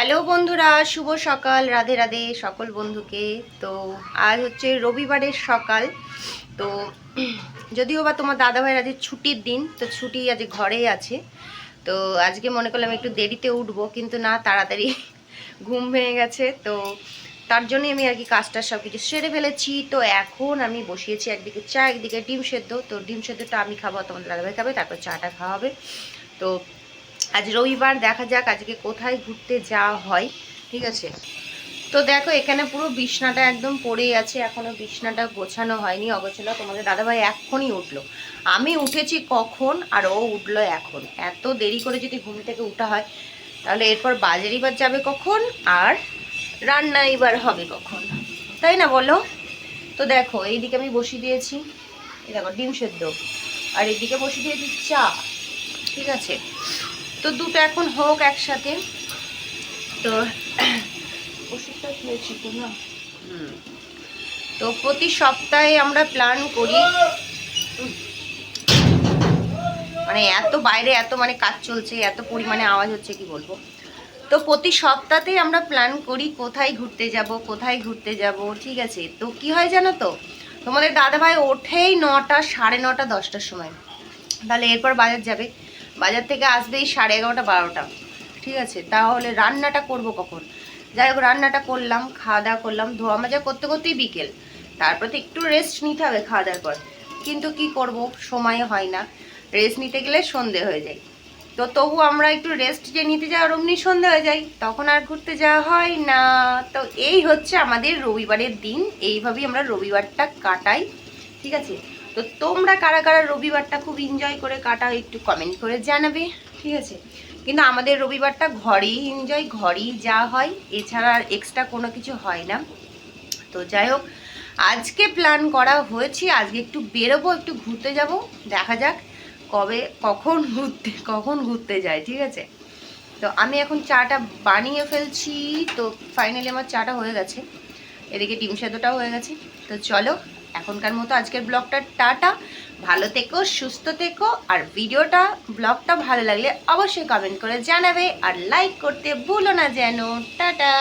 Hello বন্ধুরা, শুভ সকাল, রাধে রাধে সকল বন্ধুকে। তো আজ হচ্ছে রবিবারের সকাল। তো যদিও বা তোমার দাদাভাইয়ের আজ ছুটির দিন, তো ছুটি আজ ঘরেই আছে। তো আজকে মনে করলাম একটু দেরিতে উঠবো, কিন্তু না, তাড়াতাড়ি ঘুম ভেঙে গেছে। তো তার জন্যই আমি আর কি কাজটা সব কিছু সেরে ফেলেছি। তো এখন আমি বসিয়েছি একদিকে চা, একদিকে ডিম সেদ্ধ। তো ডিম সেদ্ধটা আমি খাব, তোমাদের দাদাভাই খাবে, তারপর চাটা খাওয়া হবে। তো আজ রবিবার, দেখা যাক আজকে কোথায় ঘুরতে যাওয়া হয়, ঠিক আছে? তো দেখো, এখানে পুরো বিছনাটা একদম পড়েই আছে, এখনও বিছনাটা গোছানো হয়নি। অগোছালো, তোমাদের দাদাভাই এখনই উঠল। আমি উঠেছি কখন আর ও উঠল এখন? এত দেরি করে যদি ঘুম থেকে উঠা হয়, তাহলে এরপর বাজার এবার যাবে কখন আর রান্না এবার হবে কখন? তাই না বলো? তো দেখো, এইদিকে আমি বসিয়ে দিয়েছি, এই দেখো, ডিম সেদ্ধ। আর এইদিকে বসিয়ে দিয়েছি চা, ঠিক আছে? তো দুটো এখন হোক একসাথে। তো ওষুধটা খেয়েছি তো না? হুম। তো প্রতি সপ্তাহে আমরা প্ল্যান করি। মানে এত বাইরে এত মানে কাজ চলছে এত পরিমাণে আওয়াজ হচ্ছে কি বলব? তো প্রতি সপ্তাহতেই আমরা প্ল্যান করি কোথায় ঘুরতে যাব কোথায় ঘুরতে যাব ঠিক আছে? তো কি হয় জানো তো? তোমাদের দাদাভাই ওঠেই নটা সাড়ে নটা দশটার সময়। তাহলে এরপর বাজার যাবে। বাজার থেকে আসবেই সাড়ে এগারোটা, বারোটা। ঠিক আছে? তাহলে রান্নাটা করব কখন? যাই হোক, রান্নাটা করলাম, খাওয়া দাওয়া করলাম, ধোয়া মাজা করতে করতেই বিকেল। তারপর তো একটু রেস্ট নিতে হবে খাওয়া দাওয়ার পর। কিন্তু কি করব? সময় হয় না। রেস্ট নিতে গেলে সন্ধে হয়ে যায়। তো তবু আমরা একটু রেস্ট যে নিতে যাওয়ার অমনি সন্ধে হয়ে যায়। তখন আর ঘুরতে যাওয়া হয় না। তো এই হচ্ছে আমাদের রবিবারের দিন। এইভাবেই আমরা রবিবারটা কাটাই। ঠিক আছে? তো তোমরা কারা কারা রবিবারটা খুব এনজয় করে কাটাও একটু কমেন্ট করে জানাবে, ঠিক আছে? কিন্তু আমাদের রবিবারটা ঘরেই এনজয় ঘরেই যা হয়, এছাড়া আর এক্সট্রা কোনো কিছু হয় না। তো যাই হোক, আজকে প্ল্যান করা হয়েছে, আজকে একটু বেরোবো, একটু ঘুরতে যাব, দেখা যাক কবে, কখন ঘুরতে কখন ঘুরতে যায় ঠিক আছে? তো আমি এখন চাটা বানিয়ে ফেলছি, তো ফাইনালি আমার চাটা হয়ে গেছে। এদিকে ডিম সেদ্ধটাও হয়ে গেছে। তো চলো, এখনকার মতো আজকের ব্লগটা টাটা। ভালো থেকো, সুস্থ থেকো, আর ভিডিওটা, ব্লগটা ভালো লাগলে অবশ্যই কমেন্ট করে জানাবে, আর লাইক করতে ভুলো না যেন। টাটা!